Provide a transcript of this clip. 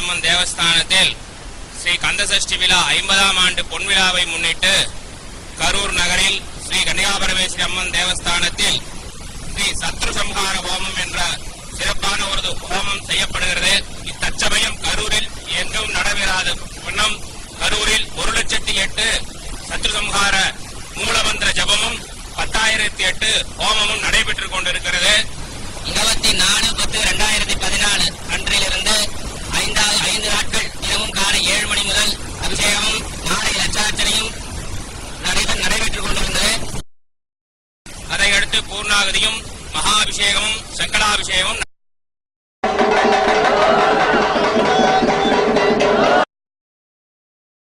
மாரியம்மன் தேவஸ்தானத்தில் ஸ்ரீ கந்தசஷ்டி விழா ஐம்பதாம் ஆண்டு பொன்விழாவை முன்னிட்டு கரூர் நகரில் ஸ்ரீ கன்னிகாபரமேஸ்வரி அம்மன் தேவஸ்தானத்தில் ஸ்ரீ சத்ரு சம்ஹார ஹோமம் என்ற சிறப்பான ஒரு ஹோமம் செய்யப்படுகிறது. இத்தச்சமயம் கரூரில் எங்கும் நடைபெறாத வண்ணம் கரூரில் ஒரு லட்சத்தி எட்டு சத்ரு சம்ஹார மூலமந்திர ஜபமும் பத்தாயிரத்தி எட்டு ஹோமமும் நடைபெற்றுக் கொண்டிருக்கிறது. இருபத்தி நாலு பத்து ரெண்டாயிரத்தி பதினைந்து நாட்கள் தினமும் காலை ஏழு மணி முதல் அபிஷேகமும் மாலை லட்சார்ச்சனையும் நடைபெற்றுக் கொண்டிருந்தது. அதையடுத்து பூர்ணாகதியும் மகாபிஷேகமும் சங்கடாபிஷேகமும்